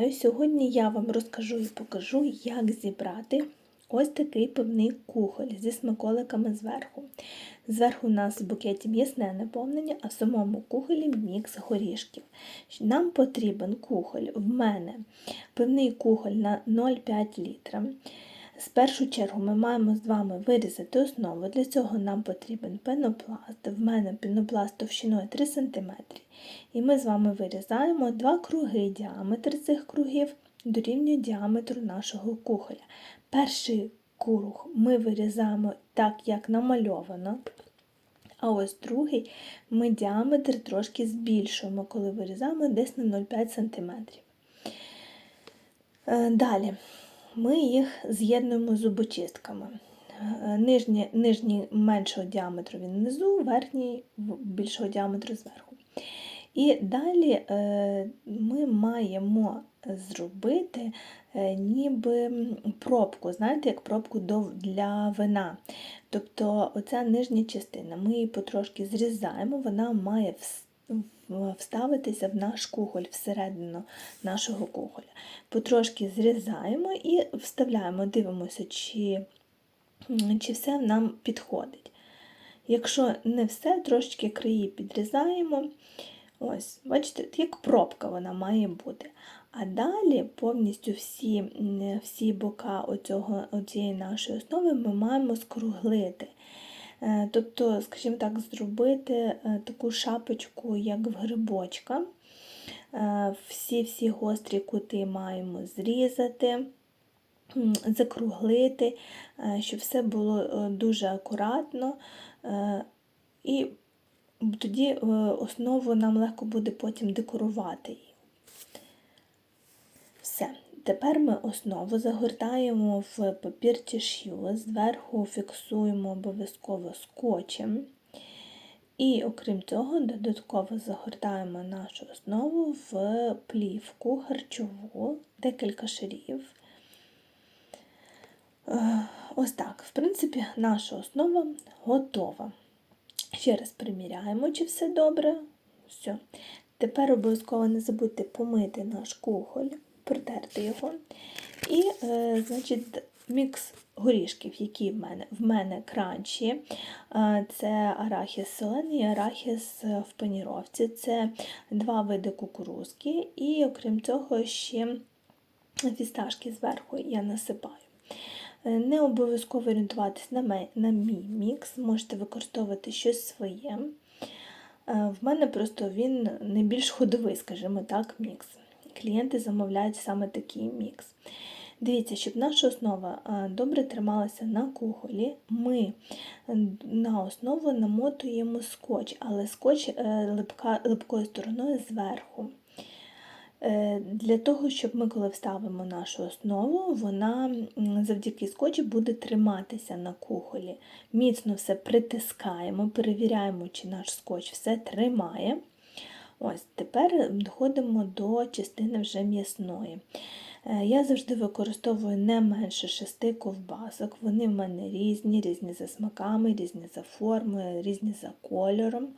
Вітаю! Сьогодні я вам розкажу і покажу, як зібрати ось такий пивний кухоль зі смаколиками зверху. Зверху у нас в букеті м'ясне наповнення, а в самому кухолі мікс горішків. Нам потрібен кухоль в мене пивний кухоль на 0,5 літра. З першу чергу ми маємо з вами вирізати основу. Для цього нам потрібен пенопласт. В мене пенопласт товщиною 3 см. І ми з вами вирізаємо два круги. Діаметр цих кругів дорівнює діаметру нашого кухоля. Перший круг ми вирізаємо так, як намальовано. А ось другий ми діаметр трошки збільшуємо, коли вирізаємо десь на 0,5 см. Е, далі ми їх з'єднуємо зубочистками. Е, нижній, нижній меншого діаметру він внизу, верхній більшого діаметру зверху. І далі е, ми маємо зробити ніби пробку, знаєте, як пробку для вина. Тобто оця нижня частина, ми її потрошки зрізаємо, вона має вставитися в наш кухоль всередину нашого кухоля. Потрошки зрізаємо і вставляємо, дивимося, чи, чи все нам підходить. Якщо не все, трошечки краї підрізаємо. Ось, бачите, як пробка вона має бути. А далі повністю всі всі бока оцієї нашої основи ми маємо скруглити. Е, тобто, скажімо так, зробити е, таку шапочку, як в грибочка. Всі-всі е, гострі кути маємо зрізати, закруглити, щоб все було дуже акуратно. І тоді основу нам легко буде потім декорувати її. Тепер ми основу загортаємо в папір тіш'ю, зверху фіксуємо обов'язково скотчем. І, окрім цього, додатково загортаємо нашу основу в плівку харчову, декілька шарів. Е, ось так, в принципі, наша основа готова. Ще раз приміряємо, чи все добре. Все. Тепер обов'язково не забудьте помити наш кухоль протерти його. І, е, значить, мікс горішків, які в мене В мене кранчі. Е, це арахіс солений, арахіс в паніровці, це два види кукурузки, і, окрім цього, ще фісташки зверху я насипаю. Е, не обов'язково орієнтуватися на, на мій мікс, можете використовувати щось своє. В мене просто він не більш ходовий, скажімо так, мікс клієнти замовляють саме такий мікс. Дивіться, щоб наша основа добре трималася на кухолі, ми на основу намотуємо скотч, але скотч е, липка, липкою стороною зверху. Е, для того, щоб ми, коли вставимо нашу основу, вона завдяки скотчу буде триматися на кухолі. Міцно все притискаємо, перевіряємо, чи наш скотч все тримає. Ось, Тепер доходимо до частини вже м'ясної. Е, я завжди використовую не менше шести ковбасок. Вони в мене різні, різні за смаками, різні за формою, різні за кольором.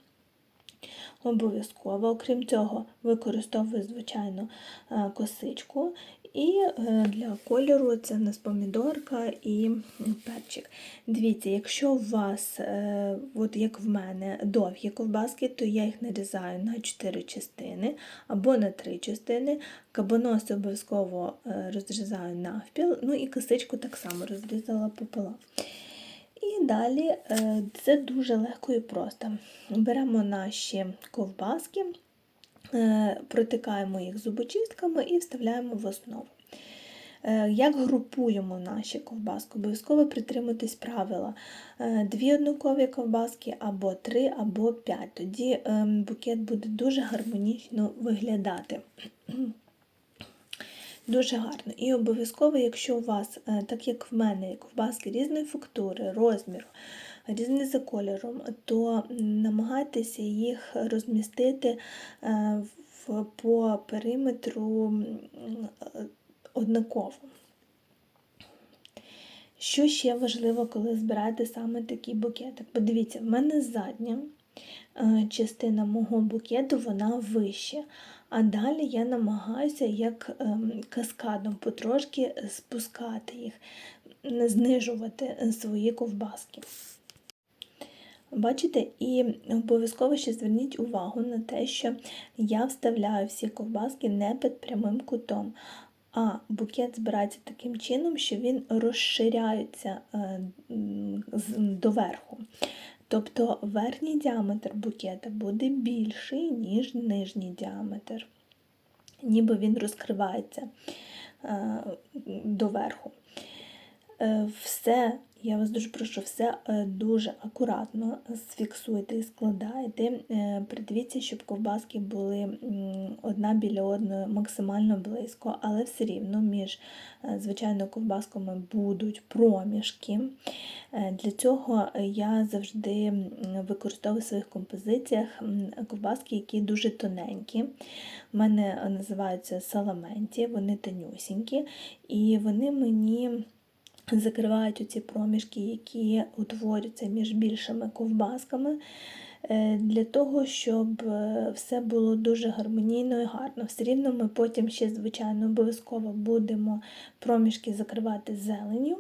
Обов'язково, окрім цього, використовую, звичайно, е, косичку і е, для кольору це у нас помідорка і перчик. Дивіться, якщо у вас, е, от як в мене, довгі ковбаски, то я їх нарізаю на 4 частини або на 3 частини. Кабаноси обов'язково е, розрізаю навпіл, ну і косичку так само розрізала пополам. І далі це дуже легко і просто. Беремо наші ковбаски. Е, протикаємо їх зубочистками і вставляємо в основу. Е, як групуємо наші ковбаски? Обов'язково притримуйтесь правила. Е, дві однакові ковбаски, або три, або п'ять. Тоді ем, букет буде дуже гармонічно виглядати. Дуже гарно. І обов'язково, якщо у вас, так як в мене, ковбаски різної фактури, розміру, різні за кольором, то намагайтеся їх розмістити е, по периметру однаково. Що ще важливо, коли збираєте саме такий букетик? Подивіться, в мене задня е, частина мого букету вона вища, А далі я намагаюся як ем, каскадом потрошки спускати їх, знижувати е, свої ковбаски. Бачите, і обов'язково ще зверніть увагу на те, що я вставляю всі ковбаски не під прямим кутом, а букет збирається таким чином, що він розширяється е, доверху. Тобто верхній діаметр букета буде більший, ніж нижній діаметр, ніби він розкривається е, доверху. Е, Все, я вас дуже прошу, все е, дуже акуратно сфіксуйте і складайте. Е, Придивіться, щоб ковбаски були одна біля одної максимально близько, але все рівно між звичайно ковбасками будуть проміжки. Для цього я завжди використовую в своїх композиціях ковбаски, які дуже тоненькі. У мене називаються саламенті, вони тонюсінькі, і вони мені закривають оці проміжки, які утворюються між більшими ковбасками, е, для того, щоб е, все було дуже гармонійно і гарно. Все рівно ми потім ще, звичайно, обов'язково будемо проміжки закривати зеленю.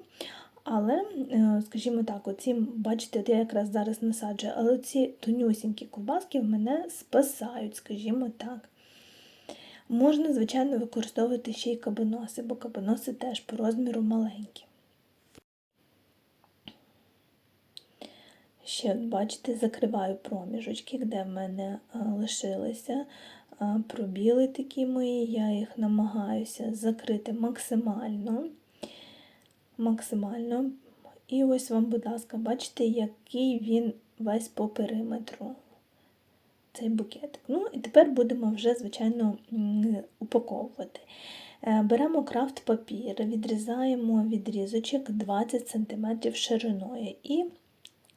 Але, е, скажімо так, оці, бачите, от я якраз зараз насаджую, але ці тонюсінькі ковбаски в мене спасають, скажімо так. Можна, звичайно, використовувати ще й кабаноси, бо кабаноси теж по розміру маленькі. Ще, бачите, закриваю проміжочки, де в мене а, лишилися а, пробіли такі мої, я їх намагаюся закрити максимально. Максимально. І ось вам, будь ласка, бачите, який він весь по периметру. Цей букетик. Ну, і тепер будемо вже, звичайно, упаковувати. Е, Беремо крафт папір, відрізаємо відрізочок 20 см шириною і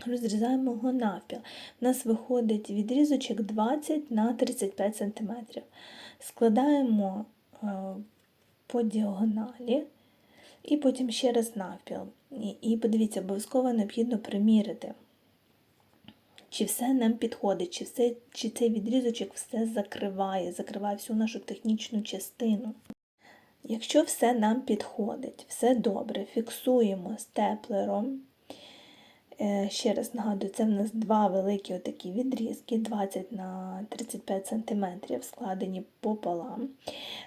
розрізаємо його навпіл. У нас виходить відрізочок 20 на 35 см. Складаємо е, по діагоналі і потім ще раз навпіл. І, подивіться, обов'язково необхідно примірити, чи все нам підходить, чи, все, чи цей відрізочок все закриває, закриває всю нашу технічну частину. Якщо все нам підходить, все добре, фіксуємо степлером. Е, Ще раз нагадую, це в нас два великі отакі відрізки, 20 на 35 см, складені пополам.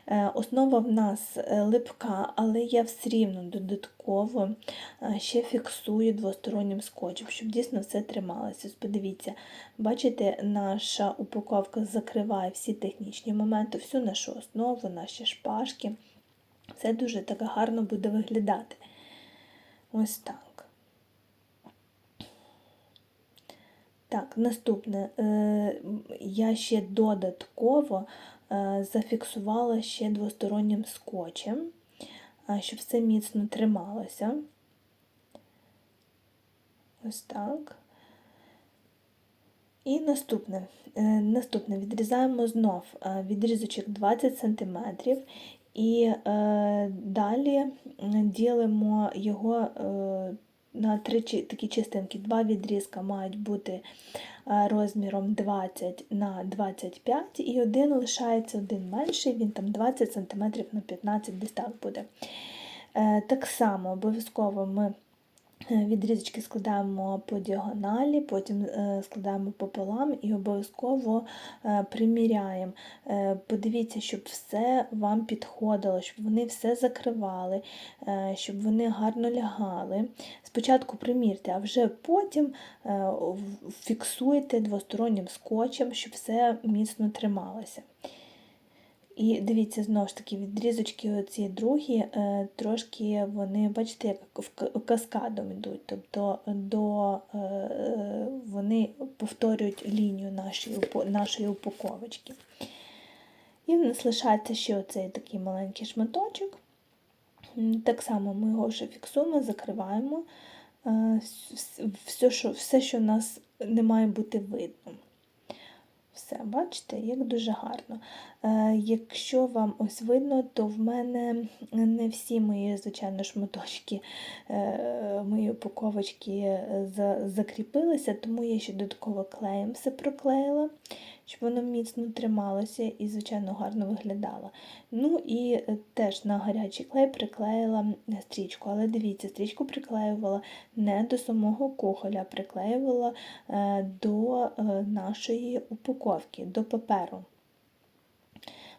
Е, Основа в нас е, липка, але я все рівно додатково ще фіксую двостороннім скотчем, щоб дійсно все трималося. Ось Подивіться, бачите, наша упаковка закриває всі технічні моменти, всю нашу основу, наші шпажки. Все дуже так гарно буде виглядати. Ось так. Так, наступне. Е, Я ще додатково е, зафіксувала ще двостороннім скотчем, е, щоб все міцно трималося. Ось так. І наступне. Наступне відрізаємо знов відрізочок 20 см і далі ділимо його на три такі частинки. Два відрізка мають бути е, розміром 20 на 25 і один лишається один менший, він там 20 см на 15 десь так буде. Е, Так само обов'язково ми відрізочки складаємо по діагоналі, потім е, складаємо пополам і обов'язково е, приміряємо. Е, Подивіться, щоб все вам підходило, щоб вони все закривали, е, щоб вони гарно лягали. Спочатку примірте, а вже потім е, фіксуйте двостороннім скотчем, щоб все міцно трималося. І дивіться, знову ж таки, відрізочки оці другі, е, трошки вони, бачите, як каскадом йдуть, тобто до, е, вони повторюють лінію нашої, нашої упаковочки. І в нас лишається ще оцей такий маленький шматочок. Так само ми його вже фіксуємо, закриваємо е, вс- вс- все, що, все, що в нас не має бути видно. Все, бачите, як дуже гарно. Е, Якщо вам ось видно, то в мене не всі мої, звичайно, шматочки е, мої упаковочки закріпилися, тому я ще додатково клеєм все проклеїла, щоб воно міцно трималося і, звичайно, гарно виглядало. Ну і е, теж на гарячий клей приклеїла стрічку. Але дивіться, стрічку приклеювала не до самого кухоля, приклеювала е, до е, нашої упаковки, до паперу.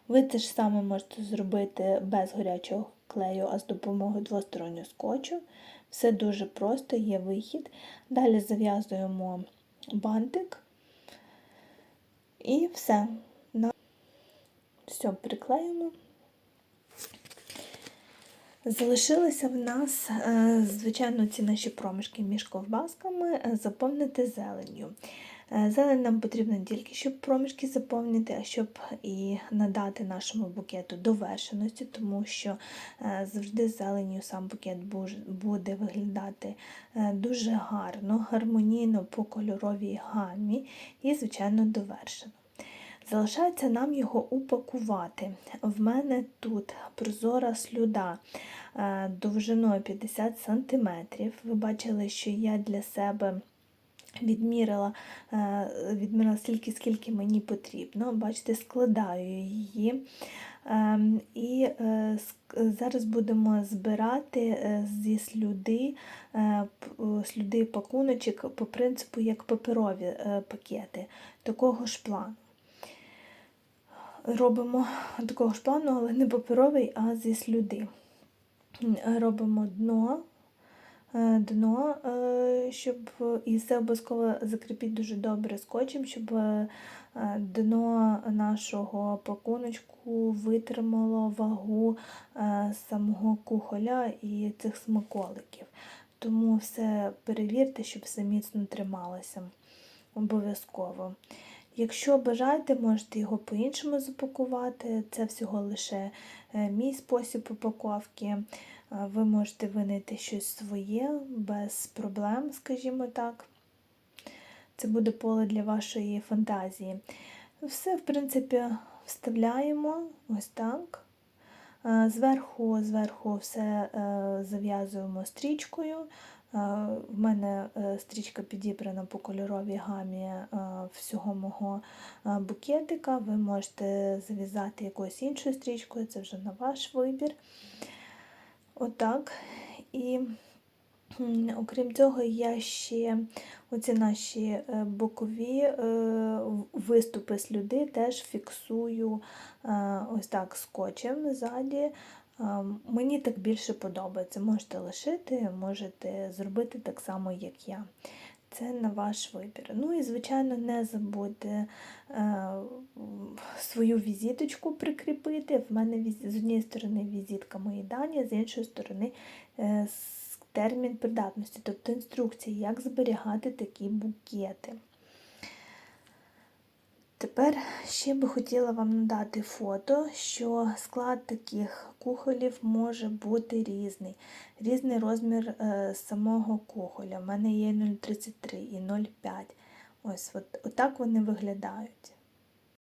Ви те ж саме можете зробити без гарячого клею, а з допомогою двостороннього скотчу. Все дуже просто, є вихід. Далі зав'язуємо бантик і все. Все, приклеїмо. Залишилися в нас, е, звичайно, ці наші проміжки між ковбасками е, заповнити зеленню. Е, Зелень нам потрібна тільки, щоб проміжки заповнити, а щоб і надати нашому букету довершеності, тому що е, завжди зеленню сам букет буде виглядати е, дуже гарно, гармонійно по кольоровій гамі і, звичайно, довершено. Залишається нам його упакувати. В мене тут прозора слюда довжиною 50 см. Ви бачили, що я для себе відмірила, е, відмірила стільки, скільки мені потрібно. Бачите, складаю її. Ем, І е, зараз будемо збирати е, зі слюди, слюди пакуночок по принципу як паперові пакети, такого ж плану. Робимо такого ж плану, але не паперовий, а зі слюди. Робимо дно, дно, е, щоб і все обов'язково закріпіть дуже добре скотчем, щоб е, е, дно нашого пакуночку витримало вагу е, самого кухоля і цих смаколиків. Тому все перевірте, щоб все міцно трималося. Обов'язково. Якщо бажаєте, можете його по-іншому запакувати. Це всього лише е, мій спосіб упаковки. Ви можете винайти щось своє без проблем, скажімо так. Це буде поле для вашої фантазії. Все, в принципі, вставляємо ось так. Зверху, зверху все е, зав'язуємо стрічкою. В мене е, стрічка підібрана по кольоровій гамі е, всього мого букетика. Ви можете зав'язати якоюсь іншою стрічкою, це вже на ваш вибір. Отак. І окрім цього, я ще оці наші е, бокові виступи в- виступи слюди теж фіксую е, ось так скотчем ззаді. Е, Мені так більше подобається. Можете лишити, можете зробити так само, як я. Це на ваш вибір. Ну і, звичайно, не забудьте е, свою візиточку прикріпити. В мене з однієї сторони візитка мої дані, з іншої сторони е, термін придатності, тобто інструкція, як зберігати такі букети. Тепер ще би хотіла вам надати фото, що склад таких кухолів може бути різний. Різний розмір е, самого кухоля. У мене є 0,33 і 0,5. Ось от, отак вони виглядають.